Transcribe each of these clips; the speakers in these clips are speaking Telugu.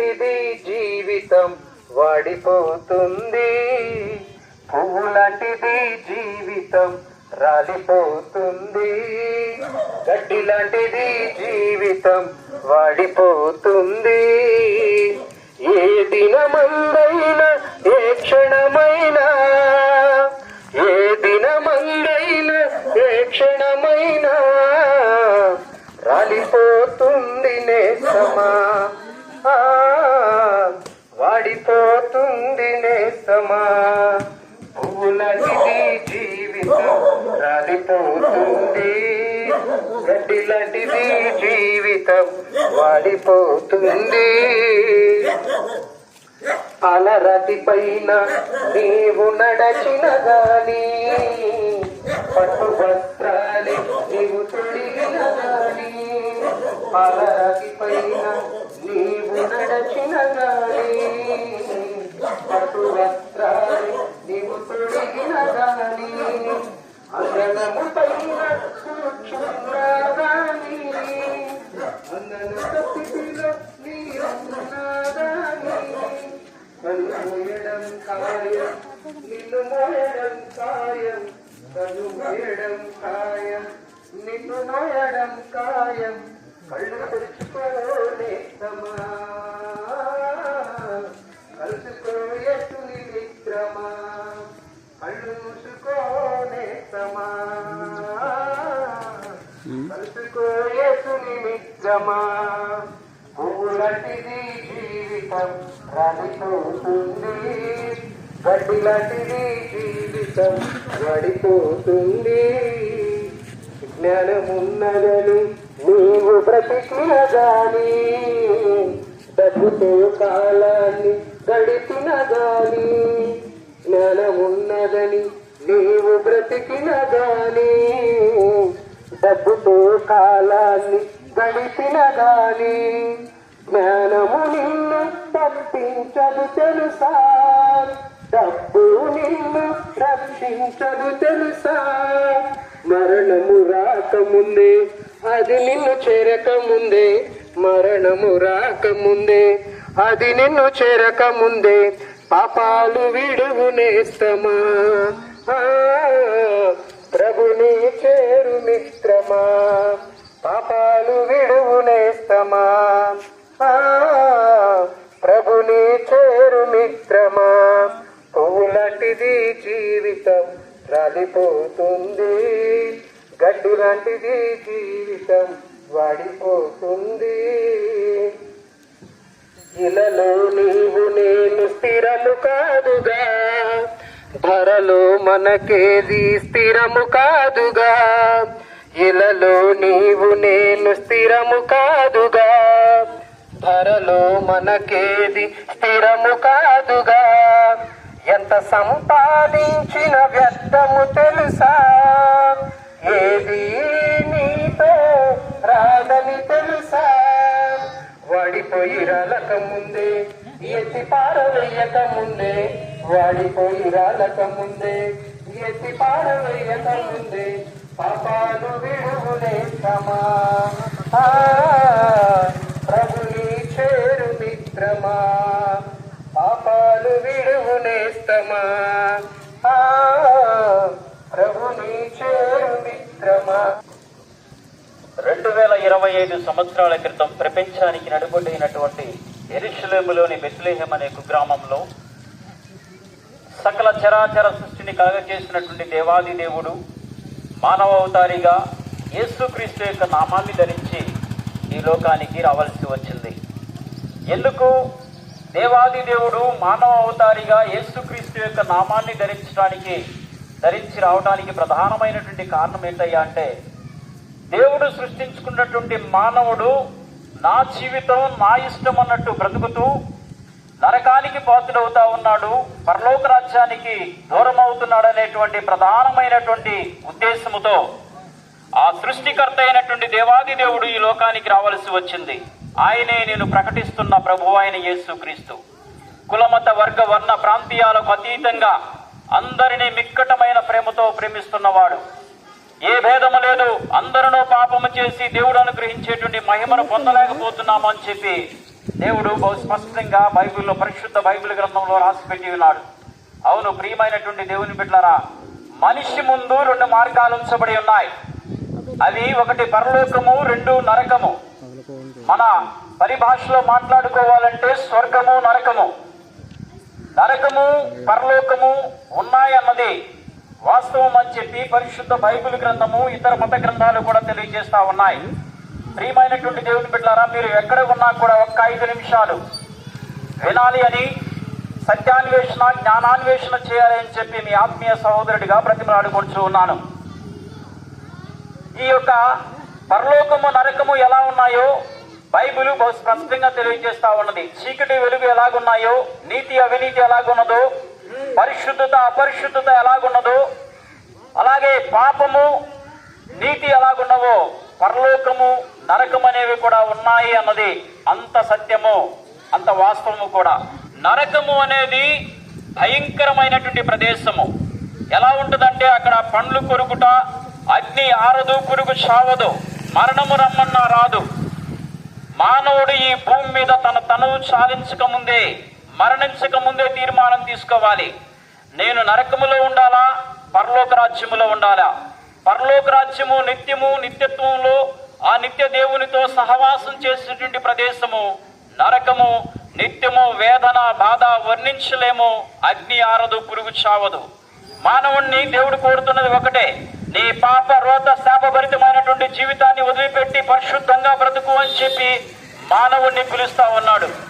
గడ్డి జీవితం వాడిపోతుంది. పువ్వులాంటిది జీవితం రాలిపోతుంది. గడ్డి లాంటిది జీవితం వాడిపోతుంది. ఏ దినమందైనా ఏ క్షణమైనా ఏ దినమందైనా ఏ క్షణమైనా రాలిపోతుంది నేసమా గడ్డి జీవితం వాడిపోతుంది. అలరతి పైన నీవు నడచిన గాని పట్టు వస్త్రాలే నీవు తొడిగిన గాని అలరతి పైన నీవు నడచిన గాని పట్టు వస్త్రాలే నీవు తొడిగిన గాని అందనము పైన కూర్చున్నా నిన్ను మోయడం ఖాయం కళ్ళు తెరుచుకోలేస్తమా కలుసుకోయసుని కలుసుకోయసుని మిత్రమా పువ్వులాంటిది జీవితం రాలిపోతుంది. గడ్డి లాంటిది జీవితం గడిపోతుంది జ్ఞానమున్నదని నీవు బ్రతికిన గాని డబ్బుతో కాలాన్ని గడిపిన గాని జ్ఞానమున్నదని నీవు బ్రతికిన గాని డబ్బుతో కాలాన్ని గడిపిన గాని జ్ఞానము నిన్ను తప్పించదు తెలుసా? డబ్బు నిన్ను రక్షించదు తెలుసా? మరణము రాకముందే అది నిన్ను చేరకముందే మరణము రాకముందే అది నిన్ను చేరకముందే పాపాలు విడువునేస్తమా ప్రభుని చేరు మిత్రమా పాపాలు విడువు నేస్తమా. ఆ, ప్రభుని చేరు మిత్రమా పువ్వులాంటిది జీవితం రాలిపోతుంది. గడ్డు లాంటిది జీవితం వాడిపోతుంది. ఇలలో నీవు నేను స్థిరము కాదుగా ధరలో మనకేది స్థిరము కాదుగా. ఇలలో నీవు నేను స్థిరము కాదుగా. ధరలో మనకేది స్థిరము కాదుగా. ఎంత సంపాదించిన వ్యర్థము తెలుసా? ఏది నీతో రాదని తెలుసా? వాడిపోయి రాలక ముందే ఎత్తి పారవేయక ముందే వాడిపోయి రాలక ముందే ఎత్తి పారవేయక ముందే పాపాలు విడువులేస్తమా ఆ, ప్రభుని చేరు మిత్రమా. పాపాలు విడువునేస్తమా ఆ, ప్రభుని చేరు మిత్రమా. రెండు వేల ఇరవై ఐదు సంవత్సరాల క్రితం ప్రపంచానికి నడుబొడ్డైనటువంటి ఎరుషులేములోని బెత్లేహం అనే కుగ్రామంలో సకల చరాచర సృష్టిని కలగచేసినటువంటి దేవాది దేవుడు మానవ అవతారిగా యేసుక్రీస్తు యొక్క నామాన్ని ధరించి ఈ లోకానికి రావాల్సి వచ్చింది. ఎందుకు? దేవాది దేవుడు మానవ అవతారిగా యేసుక్రీస్తు యొక్క నామాన్ని ధరించడానికి ధరించి రావడానికి ప్రధానమైనటువంటి కారణం ఏంటయ్యా అంటే దేవుడు సృష్టించుకున్నటువంటి మానవుడు నా జీవితం నా ఇష్టం అన్నట్టు బ్రతుకుతూ నరకానికి పాత్రుడవుతా ఉన్నాడు పరలోక రాజ్యానికి దూరం అవుతున్నాడు అనేటువంటి ప్రధానమైనటువంటి ఉద్దేశముతో ఆ సృష్టికర్త అయినటువంటి దేవాది దేవుడు ఈ లోకానికి రావాల్సి వచ్చింది. ఆయనే నేను ప్రకటిస్తున్న ప్రభు ఆయన యేసు క్రీస్తు. కులమత వర్గ వర్ణ ప్రాంతీయాలకు అతీతంగా అందరినీ మిక్కటమైన ప్రేమతో ప్రేమిస్తున్నవాడు. ఏ భేదము లేదు. అందరూ పాపము చేసి దేవుడు అనుగ్రహించేటువంటి మహిమను పొందలేకపోతున్నాము అని చెప్పి దేవుడు బహు స్పష్టంగా బైబిల్లో పరిశుద్ధ బైబిల్ గ్రంథంలో రాసిపెట్టి ఉన్నాడు. అవును ప్రియమైనటువంటి దేవుని బిడ్డలారా మనిషి ముందు రెండు మార్గాలు ఉంచబడి ఉన్నాయి. అవి ఒకటి పరలోకము రెండు నరకము. మన పరిభాషలో మాట్లాడుకోవాలంటే స్వర్గము నరకము. నరకము పరలోకము ఉన్నాయన్నది వాస్తవం అని చెప్పి పరిశుద్ధ బైబిల్ గ్రంథము ఇతర మత గ్రంథాలు కూడా తెలియజేస్తా ఉన్నాయి. ప్రియమైనటువంటి దేవుని బిడ్డారా మీరు ఎక్కడ ఉన్నా కూడా ఒక్క ఐదు నిమిషాలు వినాలి అని సత్యాన్వేషణ జ్ఞానాన్వేషణ చేయాలి అని చెప్పి మీ ఆత్మీయ సహోదరుడిగా బ్రతిమలాడుకుంటూ ఉన్నాను. ఈ యొక్క పరలోకము నరకము ఎలా ఉన్నాయో బైబిల్ బహు స్పష్టంగా తెలియజేస్తా ఉన్నది. చీకటి వెలుగు ఎలాగున్నాయో నీతి అవినీతి ఎలాగున్నదో పరిశుద్ధత అపరిశుద్ధత ఎలాగున్నదో అలాగే పాపము నీతి ఎలాగున్నవో పరలోకము నరకం అనేవి కూడా ఉన్నాయి అన్నది అంత సత్యము అంత వాస్తవము కూడా. నరకము అనేది భయంకరమైనటువంటి ప్రదేశము. ఎలా ఉంటుందంటే అక్కడ పండ్లు కొరుకుట అగ్ని ఆరదు పురుగు చావదు మరణము రమ్మన్నా రాదు. మానవుడు ఈ భూమి మీద తన తనువు చాలించక ముందే మరణించక ముందే తీర్మానం తీసుకోవాలి. నేను నరకములో ఉండాలా? పరలోక రాజ్యములో ఉండాలా? పరలోక రాజ్యము నిత్యము నిత్యత్వంలో ఆ నిత్య దేవునితో సహవాసం చేసినటువంటి ప్రదేశము నరకము నిత్యము వేదన బాధ వర్ణించలేము. అగ్ని ఆరదు పురుగు చావదు. మానవుణ్ణి దేవుడు కోరుతున్నది ఒకటే. నీ పాప రోత శాపభరితమైనటువంటి జీవితాన్ని వదిలిపెట్టి పరిశుద్ధంగా బ్రతుకు అని చెప్పి మానవుణ్ణి పిలుస్తా ఉన్నాడు.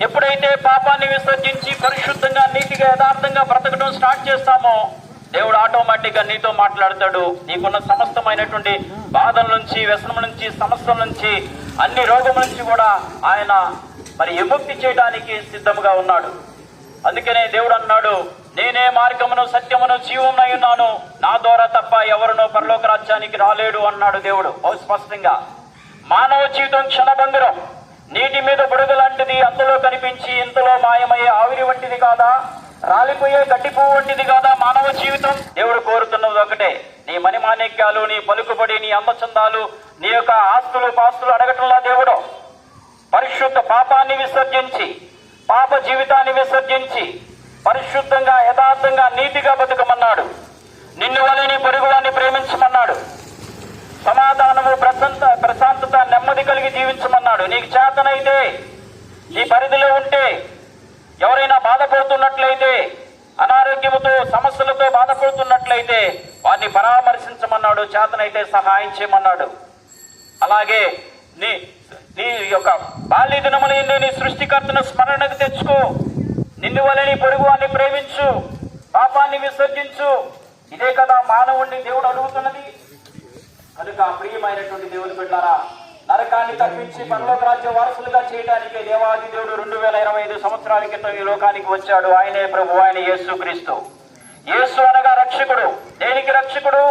ఎప్పుడైతే పాపాన్ని విసర్జించి పరిశుద్ధంగా నీతిగా యథార్థంగా బ్రతకడం స్టార్ట్ చేస్తామో దేవుడు ఆటోమేటిక్గా నీతో మాట్లాడతాడు. నీకున్న సమస్తమైనటువంటి బాధల నుంచి వ్యసనం నుంచి సమస్యల నుంచి అన్ని రోగం నుంచి కూడా ఆయన మరి విముక్తి చేయడానికి సిద్ధముగా ఉన్నాడు. అందుకనే దేవుడు అన్నాడు నేనే మార్గమును సత్యమును జీవమునై ఉన్నాను. నా ద్వారా తప్ప ఎవరునో పరలోక రాజ్యానికి రాలేడు అన్నాడు దేవుడు. బహు స్పష్టంగా. మానవ జీవితం క్షణభంగురం. నీటి మీద బుడగ లాంటిది అందులో కనిపించి ఇంతలో మాయమయ్యే ఆవిరి వంటిది కాదా? రాలిపోయే గడ్డి పువ్వు వంటిది కాదా మానవ జీవితం? దేవుడు కోరుతున్నది ఒకటే. నీ మణిమాణిక్యాలు నీ పలుకుబడి నీ అందచందాలు నీ యొక్క ఆస్తులు పాస్తులు అడగటంలా దేవుడు. పరిశుద్ధ పాపాన్ని విసర్జించి పాప జీవితాన్ని విసర్జించి పరిశుద్ధంగా యథార్థంగా నీతిగా బతుకమన్నాడు. నిన్ను వలని నీ పొరుగువాన్ని ప్రేమించమన్నాడు. సమాధానము ప్రశాంత ప్రశాంతత నెమ్మది కలిగి జీవించమన్నాడు. నీకు చేతనైతే నీ పరిధిలో ఉంటే ఎవరైనా బాధపడుతున్నట్లయితే అనారోగ్యముతో సమస్యలతో బాధపడుతున్నట్లయితే వారిని పరామర్శించమన్నాడు. చేతనైతే సహాయం చేయమన్నాడు. అలాగే నీ నీ యొక్క బాల్య దినముల నీ సృష్టికర్తను స్మరణకు తెచ్చుకో. నిన్ను వలని నీ పొరుగు వారిని ప్రేమించు. పాపాన్ని విసర్జించు. ఇదే కదా మానవుణ్ణి దేవుడు అడుగుతున్నది. కనుక ప్రియమైనటువంటి దేవుని బిడ్డారా నరకాన్ని తప్పించి పరలోక రాజ్య వారసులుగా చేయడానికి దేవాది దేవుడు రెండు వేల ఇరవై ఐదు సంవత్సరాల క్రితం ఈ లోకానికి వచ్చాడు. ఆయనే ప్రభు ఆయన యేసు క్రీస్తు. యేసు అనగా రక్షకుడు. దేనికి రక్షకుడు?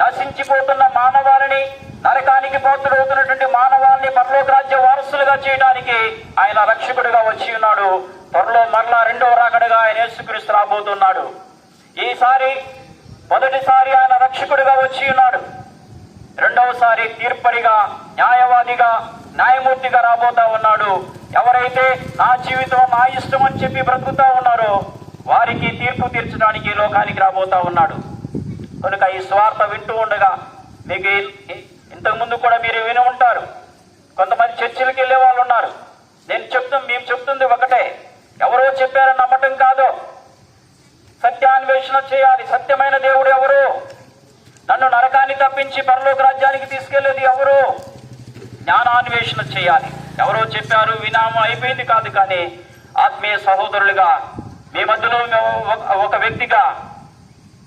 నశించిపోతున్న మానవాళిని నరకానికి పోతుడవుతున్నటువంటి మానవాళిని పరలోక రాజ్య వారసులుగా చేయడానికి ఆయన రక్షకుడిగా వచ్చి ఉన్నాడు. త్వరలో మరలా రెండవ రాకడగా ఆయన యేసుక్రీస్తు రాబోతున్నాడు. ఈసారి మొదటిసారి ఆయన రక్షకుడిగా వచ్చి ఉన్నాడు. రెండవసారి తీర్పరిగా న్యాయవాదిగా న్యాయమూర్తిగా రాబోతా ఉన్నాడు. ఎవరైతే నా జీవితం నా ఇష్టం అని చెప్పి బ్రతుకుతా ఉన్నారో వారికి తీర్పు తీర్చడానికి లోకానికి రాబోతా ఉన్నాడు. కనుక ఈ స్వార్థ వింటూ ఉండగా మీకు ఇంతకుముందు ఇంతకు ముందు కూడా మీరు విని ఉంటారు. కొంతమంది చర్చిలకు వెళ్ళే వాళ్ళు ఉన్నారు. నేను చెప్తాం మేము చెప్తుంది ఒకటే. ఎవరో చెప్పారని నమ్మటం కాదు. సత్యాన్వేషణ చేయాలి. సత్యమైన దేవుడు ఎవరు? నన్ను నరకాన్ని తప్పించి పరలోక రాజ్యానికి తీసుకెళ్ళేది ఎవరు? జ్ఞానాన్వేషణ చేయాలి. ఎవరో చెప్పారు వినాము అయిపోయింది కాదు కానీ ఆత్మీయ సహోదరులుగా మీ మధ్యలో ఒక- ఒక వ్యక్తిగా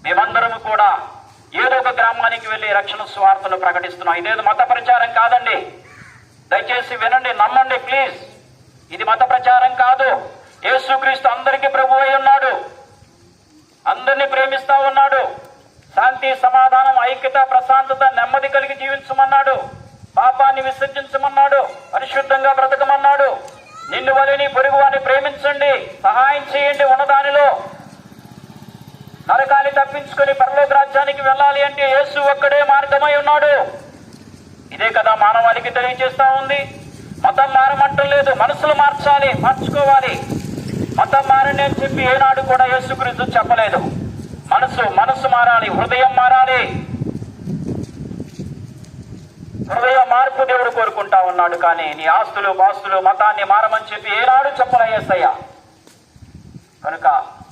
మేమందరం కూడా ఏదో ఒక గ్రామానికి వెళ్ళి రక్షణ స్వార్థను ప్రకటిస్తున్నాం. ఇదేదో మత ప్రచారం కాదండి. దయచేసి వినండి నమ్మండి ప్లీజ్. ఇది మత ప్రచారం కాదు. యేసుక్రీస్తు అందరికీ ప్రభు అయి ఉన్నాడు. అందరినీ ప్రేమిస్తా ఉన్నాడు. శాంతి సమాధానం ఐక్యత ప్రశాంతత నెమ్మది కలిగి జీవించమన్నాడు. పాపాన్ని విసర్జించమన్నాడు. పరిశుద్ధంగా బ్రతకమన్నాడు. నిన్ను వలిని పొరుగు వారిని ప్రేమించండి. సహాయం చేయండి ఉన్నదానిలో. నరకాన్ని తప్పించుకొని పరలోక రాజ్యానికి వెళ్ళాలి అంటే యేసు ఒక్కడే మార్గమై ఉన్నాడు. ఇదే కదా మానవాళికి తెలియజేస్తా ఉంది. మతం మారమంటం లేదు. మనసులు మార్చాలి. మార్చుకోవాలి. మతం మారండి అని చెప్పి ఏనాడు కూడా యేసుక్రీస్తు చెప్పలేదు. మనసు మనసు మారాలి హృదయం మారాలి. హృదయ మార్పు దేవుడు కోరుకుంటా ఉన్నాడు కానీ నీ ఆస్తులు పాస్తులు మతాన్ని మారమని చెప్పి ఏనాడు చెప్పలేసయ్యా కనుక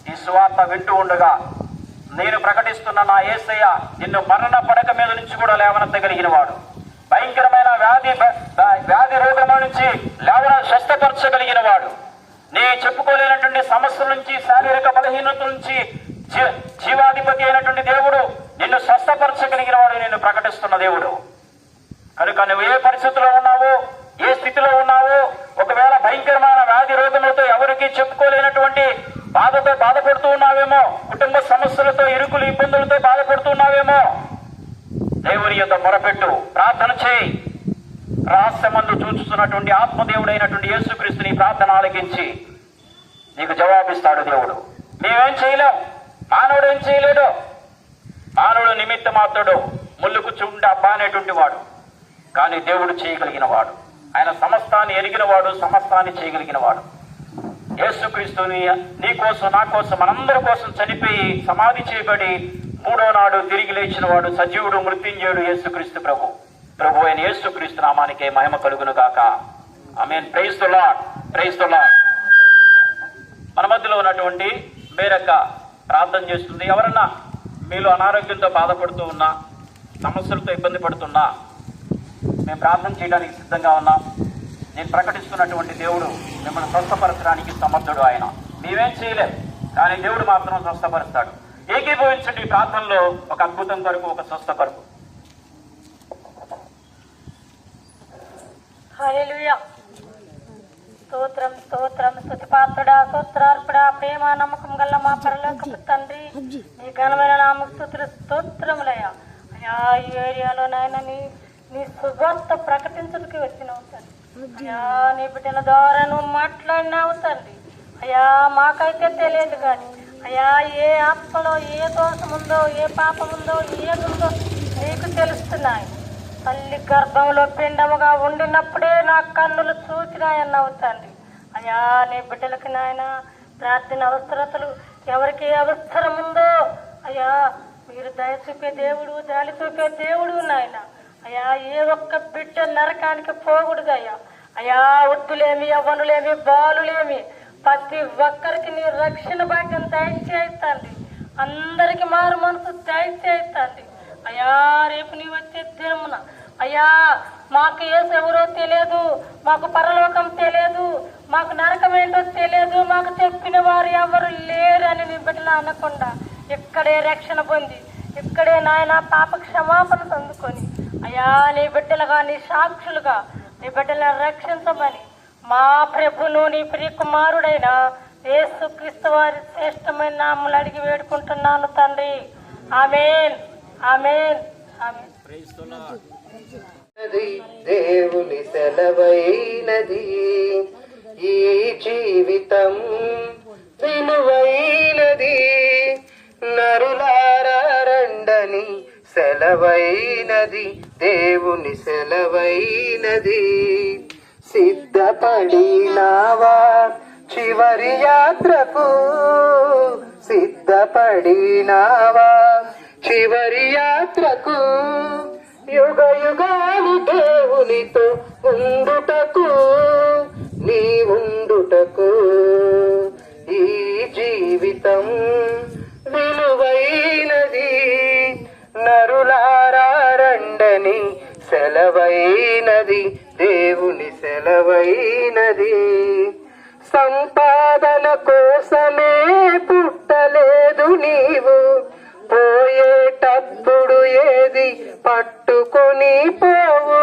ఈ సువార్త వింటూ ఉండగా నేను ప్రకటిస్తున్న నా ఏసయ్య నిన్ను మరణ పడక మీద నుంచి కూడా లేవనెత్తగలిగిన వాడు భయంకరమైన వ్యాధి వ్యాధి వ్యాధి రోగముల నుంచి లేవన స్వస్థపరచగలిగిన వాడు నీ చెప్పుకోలేనటువంటి సమస్యల నుంచి శారీరక బలహీనత నుంచి జీవాధిపతి అయినటువంటి దేవుడు నిన్ను స్వస్థపరచగలిగిన వాడు నిన్ను ప్రకటిస్తున్న దేవుడు. కనుక నువ్వు ఏ పరిస్థితిలో ఉన్నావో ఏ స్థితిలో ఉన్నావో ఒకవేళ భయంకరమైన వ్యాధి రోగములతో ఎవరికి చెప్పుకోలేనటువంటి బాధతో బాధపడుతూ ఉన్నావేమో కుటుంబ సమస్యలతో ఇరుకులు ఇబ్బందులతో బాధపడుతూ ఉన్నావేమో దేవుని యొక్క మొరపెట్టు ప్రార్థన చేయి. రహస్యమందు చూచుతున్నటువంటి ఆత్మదేవుడైనటువంటి యేసుక్రీస్తుని ప్రార్థన ఆలకించి నీకు జవాబిస్తాడు దేవుడు. మేమేం చేయలేం. మానవుడు ఏం చేయలేడు. మానవుడు నిమిత్త మాత్రుడు ముళ్ళుకు చుండి అబ్బా వాడు. కానీ దేవుడు చేయగలిగిన వాడు ఆయన సమస్తాన్ని ఎరిగిన వాడు సమస్తాన్ని చేయగలిగిన వాడు యేసుక్రీస్తుని నీ కోసం నా కోసం మనందరి కోసం చనిపోయి సమాధి చేయబడి మూడో నాడు తిరిగి లేచిన వాడు సజీవుడు మృత్యుంజయుడు యేసుక్రీస్తు ప్రభు. ప్రభు అయిన యేసుక్రీస్తు నామానికే మహిమ కలుగును గాక. I praise the Lord. Praise the మన మధ్యలో ఉన్నటువంటి మేరక్క ప్రార్థన చేస్తుంది. ఎవరన్నా మీలో అనారోగ్యంతో బాధపడుతూ ఉన్నా సమస్యలతో ఇబ్బంది పడుతున్నా మేము ప్రార్థన చేయడానికి సిద్ధంగా ఉన్నాం. నేను ప్రకటిస్తున్నటువంటి దేవుడు మిమ్మల్ని స్వస్థపరచడానికి సమర్థుడు ఆయన. మేమేం చేయలేం కానీ దేవుడు మాత్రం స్వస్థపరుస్తాడు. ఏకీభవించండి ఈ ప్రార్థనలో ఒక అద్భుతం కొరకు ఒక స్వస్థ కొరకు. హల్లెలూయా. స్తోత్రం స్తోత్రం. స్తుతిపాత్రుడా స్తోత్రార్పుడా ప్రేమ నమ్మకం గల్ల మా పరలోకపు తండ్రి. నీ ఘనమైన నామ స్తుతులు స్తోత్రములయ్యా. అయ్యా ఈ ఏరియాలో నాయన నీ నీ సువార్త ప్రకటించడానికి వచ్చినావు తండ్రి. అయ్యా నీ బిడ్డల ద్వారా నువ్వు మాట్లాడినావు తండ్రి. అయ్యా మాకైతే తెలియదు కానీ అయ్యా ఏ ఆత్మలో ఏ దోషం ఉందో ఏ పాపం ఉందో ఏదుందో నీకు తెలుస్తున్నాయి. తల్లి గర్భంలో పిండముగా ఉండినప్పుడే నా కన్నులు చూచినాయన్నావు తండ్రి. అయ్యా నీ బిడ్డలకి నాయన ప్రార్థన అవసరతలు ఎవరికి అవసరం ఉందో అయ్యా మీరు దయ చూపే దేవుడు జాలి చూపే దేవుడు నాయన. అయ్యా ఏ ఒక్క బిడ్డ నరకానికి పోకూడదయ్యా. అయ్యా వద్దులేమి యవ్వనులేమి బాలులేమి. ప్రతి ఒక్కరికి నీ రక్షణ భాగ్యం దయచేస్తాండి అందరికి మారు మనసు దయచేస్తాండి అయ్యా రేపు నీ వచ్చే దినమున. అయ్యా మాకు ఏసు ఎవరో తెలియదు మాకు పరలోకం తెలియదు మాకు నరకం ఏంటో తెలియదు మాకు చెప్పిన వారు ఎవరు లేరు అని నీ బిడ్డలు అనకుండా ఇక్కడే రక్షణ పొంది ఇక్కడే నాయన పాప క్షమాపణ పొందుకొని అయ్యా నీ బిడ్డలుగా నీ సాక్షులుగా నీ బిడ్డలను రక్షించమని మా ప్రభును నీ ప్రియ కుమారుడైన యేసు క్రీస్తు వారి శ్రేష్టమైన నామలు అడిగి వేడుకుంటున్నాను తండ్రి. ఆమెన్. ఆమెన్. దేవుని సెలవైనది. ఈ జీవితం విలువైనది నరులారండని సెలవైనది. దేవుని సెలవైనది. సిద్ధపడినావా చివరి యాత్రకు. సిద్ధపడినావా చివరి యాత్రకు యుగ యుగాలు దేవునితో ఉండుటకు నీ ఉండుటకు ఈ జీవితం విలువైనది. నరులారండని సెలవైనది దేవుని సెలవైనది. సంపాదన కోసమే పుట్టలేదు నీవు. పోయేటప్పుడు ఏది పట్టుకొని పోవు?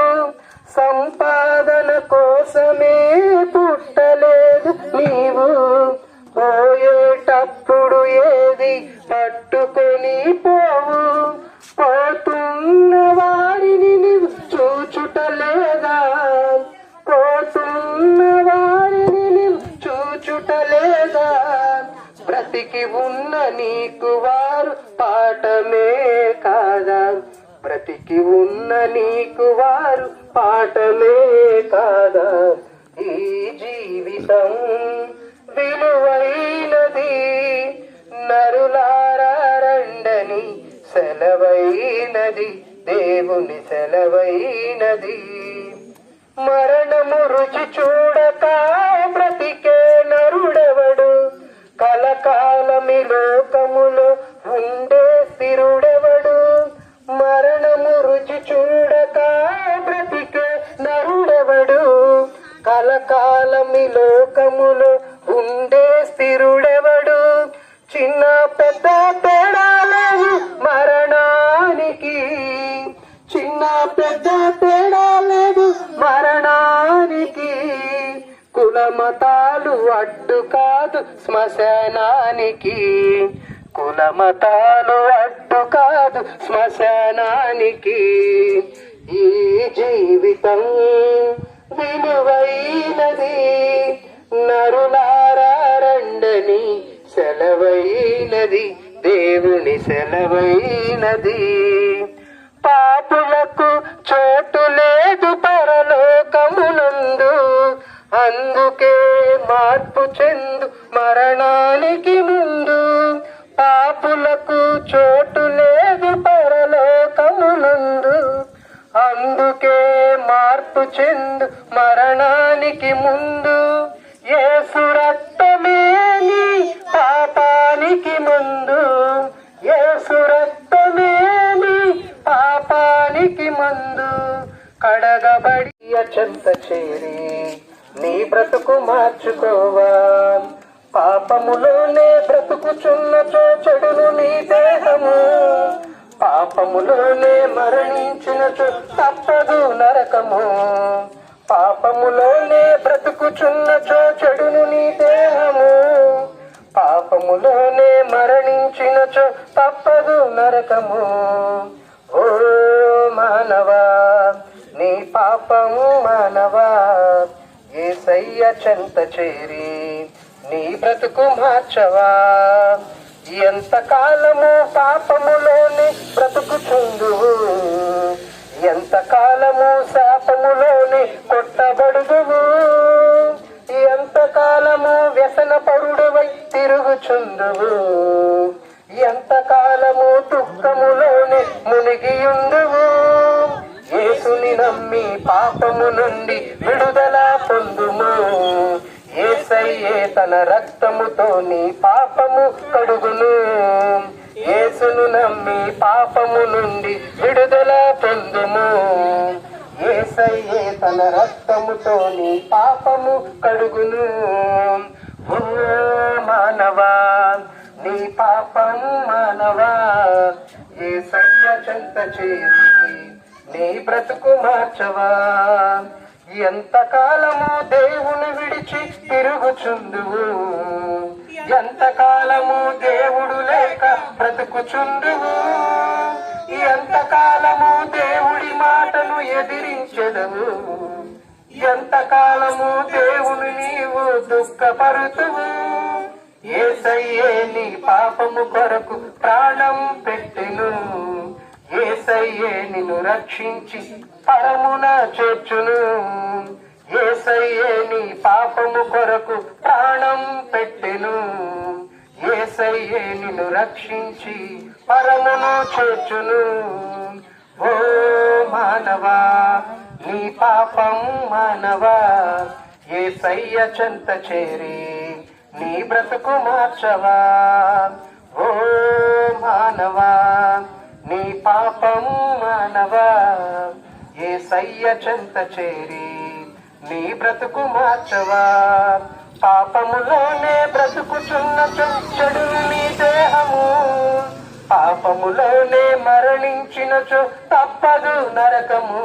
మతాలు అడ్డు కాదు శ్మశానానికి. ఈ జీవితం విలువైనది. నరులారండని సెలవైనది. దేవుని సెలవైనది. పాపులకు చోటు లేదు పరలోకమునందు. అందుకే మార్పు చెందు మరణానికి మార్పు చెందు మరణానికి ముందు. యేసు రక్తమే పాపానికి ముందు. యేసు రక్తమే పాపానికి ముందు. కడగబడి అచంత చేరి నీ బ్రతుకు మార్చుకోవా. పాపములోనే బ్రతుకుచున్న చెడును నీ దేహము. పాపములోనే మరణించిన తప్పదు నరకము. పాపములోనే బ్రతుకుచున్నచో చెడును నీ దేహము. పాపములోనే మరణించినచో తప్పదు నరకము. ఓ మానవా నీ పాపము మానవా. ఏ సయ్య చెంత చేరి నీ బ్రతుకు మార్చవా. ఎంతకాలము పాపములోని పాపములోనే బ్రతుకుచుందువు? ఎంతకాలము కాలము శాపములోనే కొట్టబడుదువు? ఎంతకాలము వ్యసన పరుడువై తిరుగుచుందువు? ఎంతకాలము దుఃఖములోని దుఃఖములోనే మునిగియుందువు? యేసుని నమ్మి పాపము నుండి విడుదల ఏసయ్యే తన రక్తముతో నీ పాపము కడుగును. యేసును నమ్మి పాపము నుండి విడుదల పొందుము. ఏసయ్యే తన రక్తముతో నీ పాపము కడుగును. ఓ మానవా నీ పాపం మానవా. ఏసయ్య చెంత చేరి నీ బ్రతుకు మార్చవా. ఎంతకాలము దేవుని విడిచి తిరుగుచుందువు? ఎంతకాలము దేవుడు లేక బ్రతుకుచుందువు? ఎంతకాలము దేవుడి మాటను ఎదిరించెదవు? ఎంతకాలము దేవుని నీవు దుఃఖపరుతువు? ఏసయ్యే నీ పాపము కొరకు ప్రాణం పెట్టెను. ఏసయ్యే నిన్ను రక్షించి పరమున చేర్చును. ఏసయ్యే నీ పాపము కొరకు ప్రాణం పెట్టెను. ఏసయ్యే నిన్ను రక్షించి పరమును చేర్చును. ఓ మానవా నీ పాపం మానవా. ఏసయ్య చెంత చేరి నీ బ్రతుకు మార్చవా. ఓ మానవా నీ పాపం మానవా ఏ సయ్య చెంత చేరి నీ బ్రతుకు మార్చవా. పాపములోనే బ్రతుకుచున్న చెడు నీ దేహము పాపములోనే మరణించినచో తప్పదు నరకము.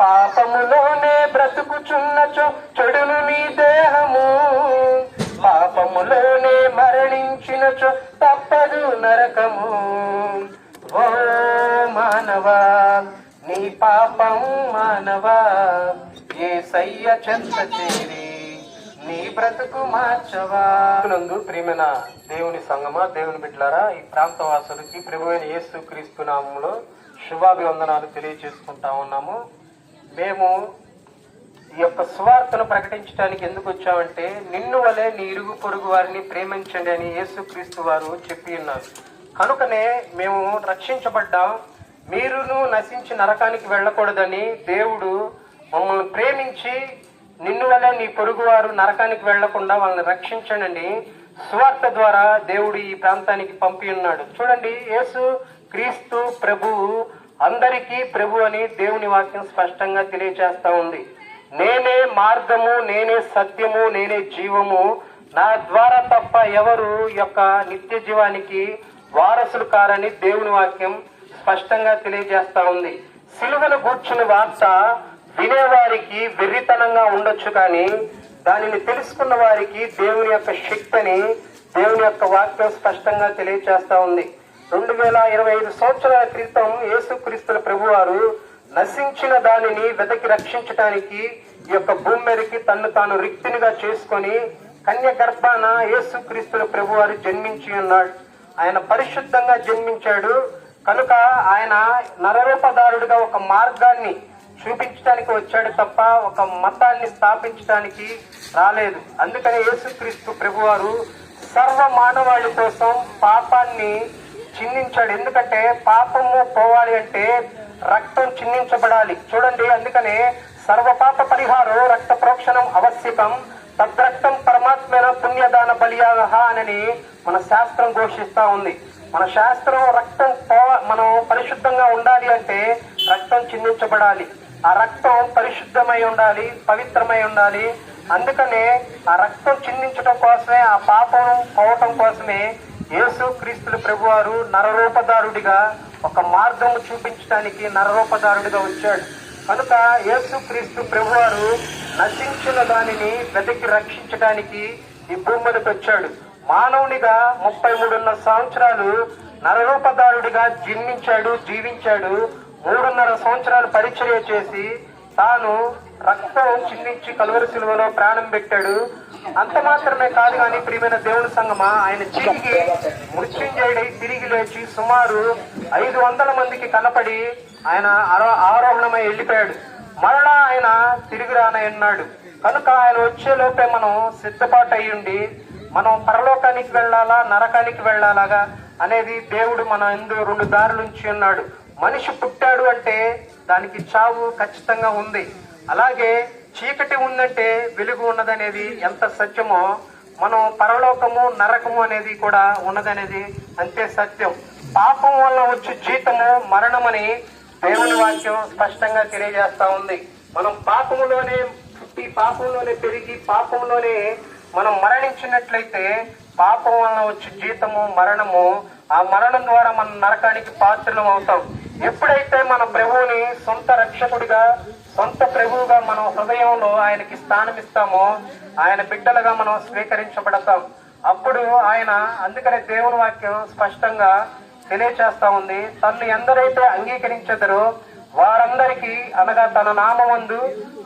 పాపములోనే బ్రతుకుచున్నచో చెడును నీ దేహము పాపములోనే మరణించినచో తప్పదు నరకము. ఓ మానవా నీ పాపం మానవా ఏ సయ్య చెంత చేరి నీ బ్రతుకు మార్చవా. నందు ప్రియమైన దేవుని సంగమా దేవుని బిడ్డలారా ఈ ప్రాంత వాసులకి ప్రభువైన యేసు క్రీస్తు నామంలో శుభాభివందనాలు తెలియజేసుకుంటా ఉన్నాము. మేము ఈ యొక్క సువార్తను ప్రకటించడానికి ఎందుకు వచ్చామంటే నిన్ను వలె నీ ఇరుగు పొరుగు వారిని ప్రేమించండి అని యేసుక్రీస్తు వారు చెప్పి ఉన్నారు. కనుకనే మేము రక్షించబడ్డాం. మీరును నశించి నరకానికి వెళ్ళకూడదని దేవుడు మమ్మల్ని ప్రేమించి నిన్ను వల్ల నీ పొరుగువారు నరకానికి వెళ్ళకుండా వాళ్ళని రక్షించండి. సువార్త ద్వారా దేవుడు ఈ ప్రాంతానికి పంపి ఉన్నాడు. చూడండి యేసు క్రీస్తు ప్రభువు అందరికీ ప్రభు అని దేవుని వాక్యం స్పష్టంగా తెలియజేస్తా ఉంది. నేనే మార్గము నేనే సత్యము నేనే జీవము. నా ద్వారా తప్ప ఎవరు యొక్క నిత్య జీవానికి వారసులు కారని దేవుని వాక్యం స్పష్టంగా తెలియజేస్తా ఉంది. సిలువను గూర్చిన వార్త వినేవారికి వెర్రితనంగా ఉండొచ్చు కానీ దానిని తెలుసుకున్న వారికి దేవుని యొక్క శక్తిని దేవుని యొక్క వాక్యం స్పష్టంగా తెలియజేస్తా ఉంది. రెండు వేల ఇరవై ఐదు సంవత్సరాల క్రితం యేసుక్రీస్తుల ప్రభువారు నశించిన దానిని వెతకి రక్షించడానికి ఈ యొక్క భూమి మీదకి తన్ను తాను రిక్తినిగా చేసుకొని కన్య గర్భాన యేసుక్రీస్తుల ప్రభువారు జన్మించి ఉన్నాడు. ఆయన పరిశుద్ధంగా జన్మించాడు. కనుక ఆయన నరరూపదారుడిగా ఒక మార్గాన్ని చూపించడానికి వచ్చాడు తప్ప ఒక మతాన్ని స్థాపించడానికి రాలేదు. అందుకని యేసుక్రీస్తు ప్రభువారు సర్వ మానవాళి కోసం పాపాన్ని చిందించాడు. ఎందుకంటే పాపము పోవాలి అంటే రక్తం చిందించబడాలి. చూడండి అందుకనే సర్వ పాప పరిహారం రక్త ప్రోక్షణం ఆవశ్యకం తద్రక్తం పరమాత్మైన పుణ్యదాన బలియాగ అని మన శాస్త్రం ఘోషిస్తా ఉంది. మన శాస్త్రం రక్తం మనం పరిశుద్ధంగా ఉండాలి అంటే రక్తం చిందించబడాలి. ఆ రక్తం పరిశుద్ధమై ఉండాలి పవిత్రమై ఉండాలి. అందుకనే ఆ రక్తం చిందించడం కోసమే ఆ పాపం పోవటం కోసమే యేసు క్రీస్తులు ప్రభువారు నరరూపదారుడిగా ఒక మార్గం చూపించడానికి నరరూపదారుడిగా వచ్చాడు. కనుక యేసు క్రీస్తు ప్రభువారు నశించిన దానిని వెతికి రక్షించడానికి ఈ భూమి మీదకి వచ్చాడు. మానవునిగా ముప్పై మూడున్నర సంవత్సరాలు నరరూపదారుడిగా జన్మించాడు జీవించాడు. మూడున్నర సంవత్సరాలు పరిచర్య చేసి తాను రక్తం చిందించి కలువరి సిలువలో ప్రాణం పెట్టాడు. అంత మాత్రమే కాదు కానీ ప్రియమైన దేవుని సంగమా ఆయన తిరిగి మృత్యుంజయుడై తిరిగి లేచి సుమారు ఐదు వందల మందికి కనపడి ఆయన ఆరో- ఆరోహణమై వెళ్ళిపోయాడు. మరలా ఆయన తిరిగి రానన్నాడు కనుక ఆయన వచ్చే లోపే మనం సిద్ధపాటు అయ్యుండి మనం పరలోకానికి వెళ్ళాలా నరకానికి వెళ్ళాలాగా అనేది దేవుడు మన ఎందు రెండు దారులు ఉంచి ఉన్నాడు. మనిషి పుట్టాడు అంటే దానికి చావు ఖచ్చితంగా ఉంది. అలాగే చీకటి ఉందంటే వెలుగు ఉన్నదనేది ఎంత సత్యమో మనం పరలోకము నరకము అనేది కూడా ఉన్నదనేది అంతే సత్యం. పాపం వల్ల వచ్చే జీతము మరణమని దేవుని వాక్యం స్పష్టంగా తెలియజేస్తా ఉంది. మనం పాపములోనే పుట్టి పాపంలోనే పెరిగి పాపంలోనే మనం మరణించినట్లయితే పాపం వలన వచ్చే జీతము మరణము ఆ మరణం ద్వారా మనం నరకానికి పాత్రలం అవుతాం. ఎప్పుడైతే మన ప్రభువుని సొంత రక్షకుడిగా సొంత ప్రభువుగా మనం హృదయంలో ఆయనకి స్థానం ఇస్తామో ఆయన బిడ్డలుగా మనం స్వీకరించబడతాం. అప్పుడు ఆయన అందుకనే దేవుని వాక్యం స్పష్టంగా తెలియచేస్తా ఉంది. తను ఎందరైతే అంగీకరించదరో వారందరికీ అనగా తన నామందు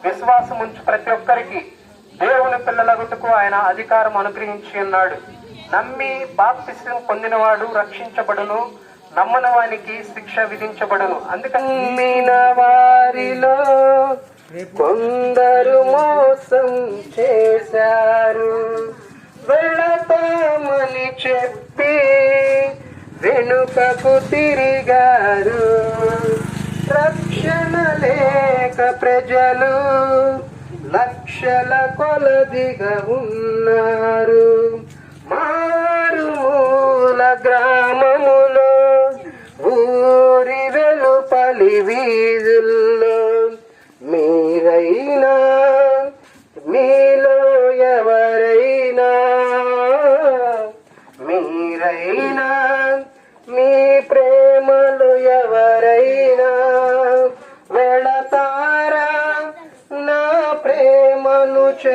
విశ్వాసం ఉంచు ప్రతి ఒక్కరికి. దేవుని పిల్లలగుటకు ఆయన అధికారం అనుగ్రహించి ఉన్నాడు. నమ్మి బాప్తిసం పొందినవాడు రక్షించబడును నమ్మని వానికి శిక్ష విధించబడును. అందుకని వారిలో కొందరు మోసం చేశారు. వెళతామని చెప్పి వెనుకకు తిరిగారు. రక్షణ లేక ప్రజలు లక్షల కొలదిగా ఉన్నారు మారుమూల గ్రామములో ఊరి వెలుపలి వీధుల్లో మీరైనా మీలో ఎవరైనా మీరైనా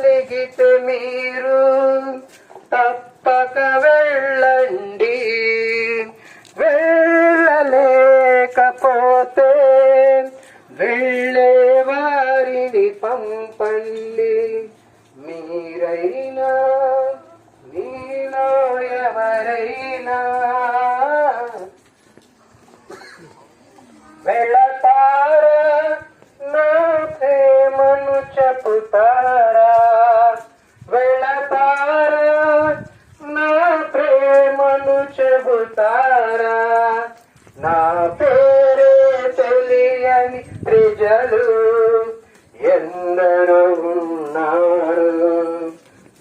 కలిగితే మీరు తప్పక వెళ్ళండి. వెళ్ళలేకపోతే వెళ్ళే వారిని పంపండి. మీరైనా మీలో ఎవరైనా వెళ్ళతారా? నా ప్రేమను చెబుతారా ఎందరో ఉన్నారు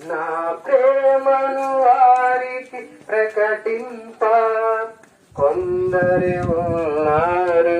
నా ప్రేమను వారికి ప్రకటింప కొందరు ఉన్నారు.